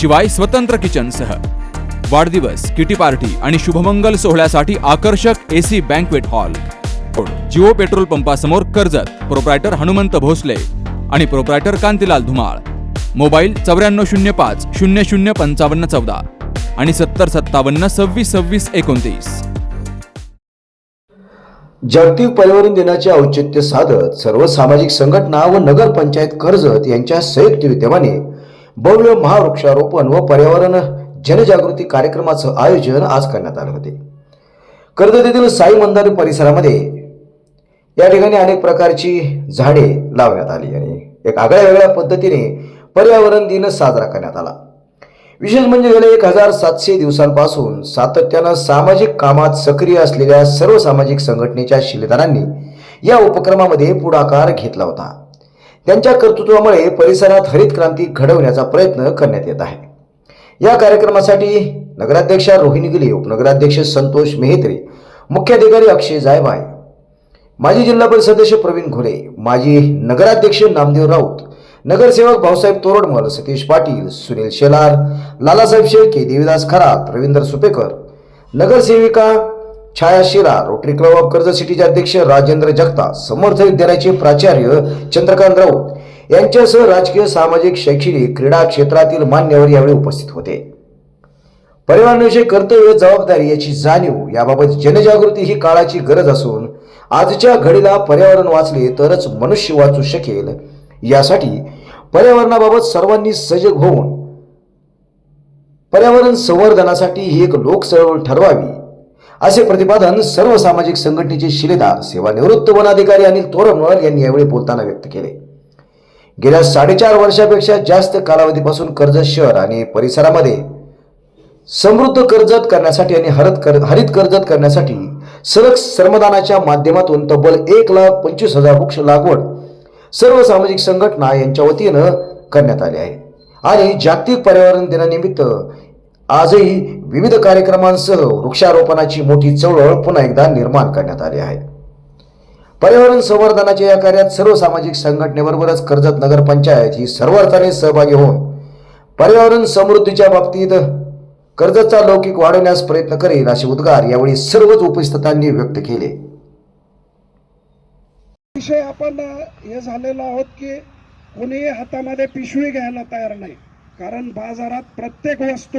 शिवाय स्वतंत्र किचनसह. वाढदिवस किटी पार्टी आणि शुभमंगल सोहळ्यासाठी आकर्षक AC banquet hall. Jio petrol पंपासमोर Karjat proprietor Hanumant Bhosale आणि प्रोप्रायटर कांतीलाल धुमाळ. मोबाईल चौऱ्याण्णव शून्य पाच शून्य शून्य पंचावन्न चौदा आणि सत्तर सत्तावन्न सव्वीस सव्वीस एकोणतीस. जागतिक पर्यावरण दिनाचे औचित्य साधत सर्व सामाजिक संघटना व नगरपंचायत कर्जत यांच्या संयुक्त विद्यमाने भव्य महावृक्षारोपण व पर्यावरण जनजागृती कार्यक्रमाचं आयोजन आज करण्यात आले होते. कर्जत येथील साई मंदार परिसरामध्ये या ठिकाणी अनेक प्रकारची झाडे लावण्यात आली आणि एक आगळ्या वेगळ्या पद्धतीने पर्यावरण दिन साजरा करण्यात आला. विशेष म्हणजे गेल्या एक हजार सातशे दिवसांपासून सातत्यानं सामाजिक कामात सक्रिय असलेल्या सर्व सामाजिक संघटनेच्या शिलेदारांनी या उपक्रमामध्ये पुढाकार घेतला होता. त्यांच्या कर्तृत्वामुळे परिसरात हरित क्रांती घडवण्याचा प्रयत्न करण्यात येत आहे. या कार्यक्रमासाठी नगराध्यक्षा रोहिणी गिले उपनगराध्यक्ष संतोष मेहत्रे मुख्याधिकारी अक्षय जायबाय माजी जिल्हा परिषद सदस्य प्रवीण घोले माजी नगराध्यक्ष नामदेव राऊत नगरसेवक भाऊसाहेब तोरडमल सतीश पाटील सुनील शेलार लालासाहेब शेळके देवीदास खरात रवींद्र सुपेकर नगरसेविका छाया शिरा रोटरी क्लब ऑफ कर्ज सिटीचे अध्यक्ष राजेंद्र जगताप समर्थ विद्यालयाचे प्राचार्य चंद्रकांत राऊत यांच्यासह राजकीय सामाजिक शैक्षणिक क्रीडा क्षेत्रातील मान्यवर यावेळी उपस्थित होते. पर्यावरणाविषयी कर्तव्य जबाबदारी याची जाणीव याबाबत जनजागृती ही काळाची गरज असून आजच्या घडीला पर्यावरण वाचले तरच मनुष्य वाचू शकेल. यासाठी पर्यावरणाबाबत सर्वांनी सजग होऊन पर्यावरण संवर्धनासाठी ही एक लोकचळवळ ठरवावी. असे प्रतिपादन सर्व सामाजिक संघटनेचे शिलेदार सेवानिवृत्त वनाधिकारी अनिल तोरमवाल यांनी यावेळी बोलताना व्यक्त केले. गेल्या साडेचार वर्षापेक्षा जास्त कालावधीपासून कर्जत शहर आणि परिसरामध्ये समृद्ध कर्जत करण्यासाठी आणि हरत कर हरित कर्जत करण्यासाठी सलग श्रमदानाच्या माध्यमातून तब्बल एक लाख पंचवीस हजार वृक्ष लागवड सर्व सामाजिक संघटना यांच्या वतीनं करण्यात आली आहे. आणि जागतिक पर्यावरण दिनानिमित्त आजही विविध कार्यक्रमांसह वृक्षारोपणाची मोठी चळवळ पुन्हा एकदा निर्माण करण्यात आली आहे. पर्यावरण संवर्धनाच्या या कार्यात सर्व सामाजिक संघटनेबरोबरच कर्जत नगरपंचायत ही सर्व अर्थाने सहभागी होऊन पर्यावरण समृद्धीच्या बाबतीत कर्जतचा लौकिक वाढवण्यास प्रयत्न करेल असे उद्गार यावेळी सर्वच उपस्थितांनी व्यक्त केले. विषय आपण हे झालेलो आहोत की कोणीही हातामध्ये पिशवी घ्यायला तयार नाही. कारण बाजारात प्रत्येक वस्तू